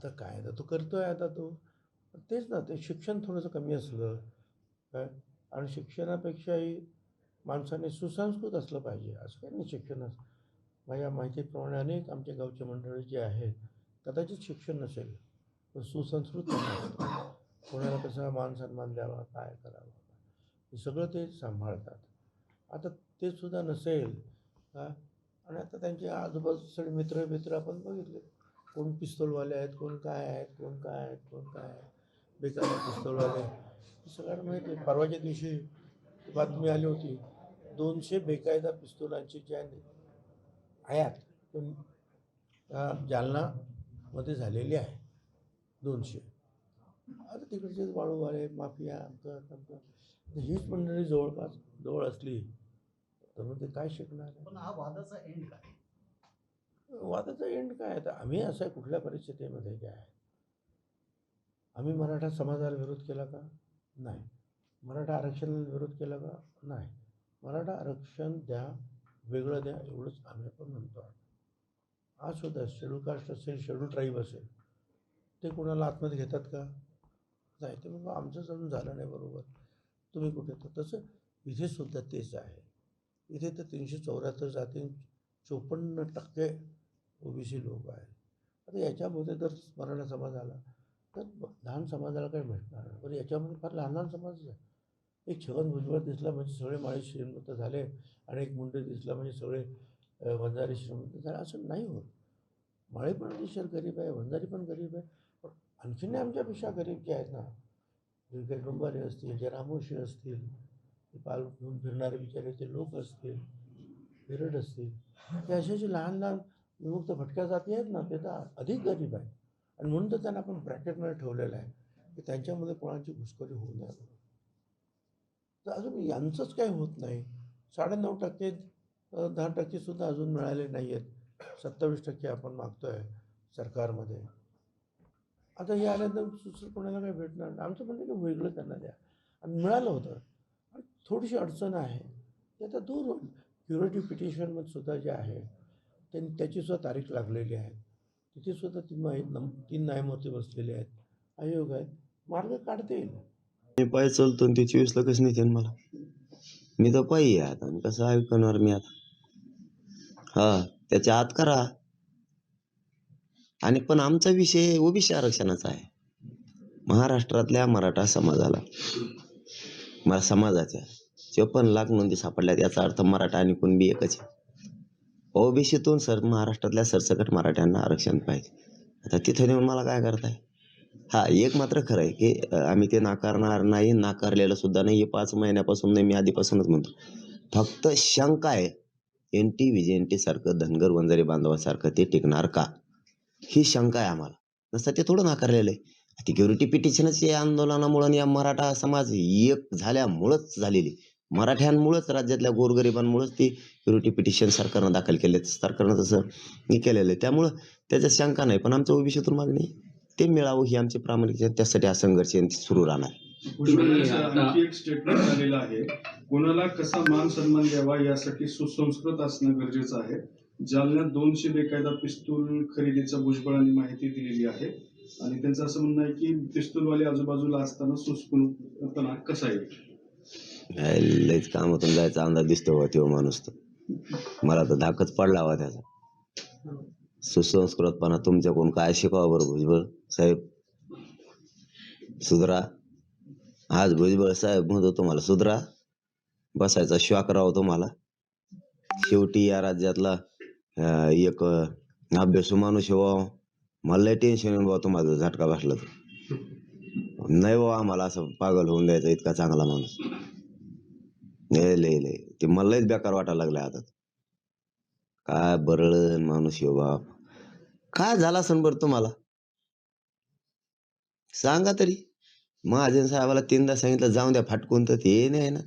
आता काय आता तो करतो आहे आता तो. तेच ना ते शिक्षण थोडंसं कमी असलं. काय? आणि शिक्षणापेक्षाही माणसाने सुसंस्कृत असलं पाहिजे. असं काही नाही शिक्षण माझ्या माहितीप्रमाणे अनेक आमच्या गावचे मंडळी जे आहेत कदाचित शिक्षण नसेल पण सुसंस्कृत कोणाला कसा मान सन्मान द्यावा काय करावं? हे सगळं ते सांभाळतात. आता ते सुद्धा नसेल का आणि आता त्यांचे आजूबाजूचे सगळे मित्र मित्र आपण बघितले. कोण पिस्तूलवाले आहेत कोण काय आहेत कोण काय आहेत कोण काय आहेत बेकार पिस्तौलवाले सगळ्यांना माहिती आहे. परवाच्या दिवशी बातमी आली होती दोनशे बेकायदा पिस्तोलांची ज्या आयात पण, जालनामध्ये झालेली आहे. दोनशे. आता तिकडचे वाळूवाले माफिया आमचं आमचं. हीच मंडळी जवळपास जवळ असली तर मग ते काय शिकणार आहे? पण हा वादाचा एंड काय? वादाचा एंड काय आहे? आम्ही असं कुठल्या परिस्थितीमध्ये काय आहे? आम्ही मराठा समाजाला विरोध केला का? नाही. मराठा आरक्षणाला विरोध केला का? नाही. मराठा आरक्षण द्या वेगळं द्या एवढंच आम्ही पण म्हणतो. आज सुद्धा शेड्यूल कास्ट असेल शेड्यूल ट्राईब असेल ते कोणाला आतमध्ये घेतात का? नाही. ते मग आमचंच अजून झालं नाही बरोबर. तुम्ही कुठे? तर तसं इथे सुद्धा तेच आहे. इथे तर तीनशे चौऱ्याहत्तर जाती चोपन्न टक्के ओबीसी लोक आहेत. आता याच्यामध्ये जर मराठा समाज आला तर लहान समाजाला काही भेटणार नाही. पण याच्यामध्ये फार लहान लहान समाज आहे. एक छगन भुजबळ दिसला म्हणजे सगळे माळी श्रीमंत झाले आणि एक मुंडे दिसला म्हणजे सगळे वंजारी श्रीमंत झाले. असं नाही होत. माळी पण अतिशय गरीब आहे वंजारी पण गरीब आहे. पण आणखीन आमच्यापेक्षा गरीब जे आहेत ना जे काही डोंबारे असतील जे रामोशी असतील ते पाल घेऊन फिरणारे बिचारे ते लोक असतील बिरड असतील ते असे जे लहान लहान विमुक्त भटक्या जाती आहेत ना ते तर अधिक गरीब आहे आणि म्हणून तर त्यांना आपण ब्रॅकेटमध्ये ठेवलेलं आहे की त्यांच्यामध्ये कोणाची घुसखोरी होऊ नये तर अजून यांचंच काही होत नाही. साडेनऊ टक्के दहा टक्केसुद्धा अजून मिळाले नाही आहेत. सत्तावीस टक्के आपण मागतो आहे सरकारमध्ये. आता हे आल्यानंतर दुसरं कोणाला काही भेटणार नाही. आमचं म्हणणं की वेगळं त्यांना द्या. आणि मिळालं होतं. आणि थोडीशी अडचण आहे. ते आता दूर होईल. क्युरेटिव्ह पिटिशनमध्ये सुद्धा जे आहे त्यांनी त्याचीसुद्धा तारीख लागलेली आहे. तिथेसुद्धा तीन न्याय नम तीन न्यायमूर्ती बसलेले आहेत. आयोग आहेत. मार्ग काढतील मी पाय चलतो आणि ते चोवीसला कसं नेते मला? मी तर पायी आहे आता. आणि कसं ऐकणार मी आता? हा त्याच्या आत करा. आणि पण आमचा विषय ओबीसी आरक्षणाचा आहे. महाराष्ट्रातल्या मराठा समाजाला मला समाजाच्या चोपन्न लाख नोंदी सापडल्यात याचा अर्थ मराठा आणि कुणबी एकच आहे. ओबीसीतून सर महाराष्ट्रातल्या सरसकट मराठ्यांना आरक्षण पाहिजे. आता तिथं नेऊन मला काय करताय? हा एक मात्र खरं आहे की आम्ही ते नाकारणार नाही नाकारलेलं सुद्धा नाही. हे पाच महिन्यापासून नाही मी आधीपासूनच म्हणतो. फक्त शंका आहे N T V N T सारखं धनगर वंजारी बांधवासारखं ते टिकणार का? ही शंका आहे आम्हाला. नसतं ते थोडं नाकारलेलं आहे. सिक्युरिटी पिटिशनच या आंदोलनामुळं आणि या मराठा समाज एक झाल्यामुळंच झालेली. मराठ्यांमुळंच राज्यातल्या गोरगरिबांमुळंच ती क्युरिटी पिटिशन सरकारनं दाखल केले सरकारनं तसं हे केलेलं आहे. त्यामुळं त्याच्यात शंका नाही. पण आमच्या ओबीसीतून मागणी. ते मिळावं ही आमची प्रामाणिक. त्यासाठी हा संघर्ष सुरू राहणार. पुष्कळचं आणखी एक स्टेटमेंट आलेलं आहे. कोणाला कसा मान सन्मान द्यावा यासाठी सुसंस्कृत असणं गरजेचं आहे. जालन्यात दोनशे बेकायदा पिस्तूल खरेदीचा भुजबळांनी माहिती दिलेली आहे. आणि त्यांचं असं म्हणणं आहे की पिस्तूलवाले आजूबाजूला असताना सुस्पूर्तपणा कसा येईल लईच लयच कामातून जायचा अंदाज दिसतो बा तो माणूस तो मला तर धाकच पडला हवा त्याचा. सुसंस्कृतपणा तुमच्याकडून काय शिकावा बरं भुजबळ साहेब? सुधरा आज भुजबळ साहेब म्हणतो तुम्हाला सुधरा बसायचा श्वाक राव तुम्हाला. शेवटी या राज्यातला एक अभ्यासू माणूस आहे व्हावं मला लय टेन्शन येऊन बाबा तुम्हाला झटका बसला तर. नाही बाबा आम्हाला असं पागल होऊन द्यायचा इतका चांगला माणूस. लय लय लय. ते मला लयच बेकार वाटायला लागलं आता. काय बरळण माणूस यो बाप. काय झाला असन बरं तुम्हाला? सांगा तरी. महाजन साहेबाला तीनदा सांगितलं जाऊन द्या फाटकून तर ते नाही ना.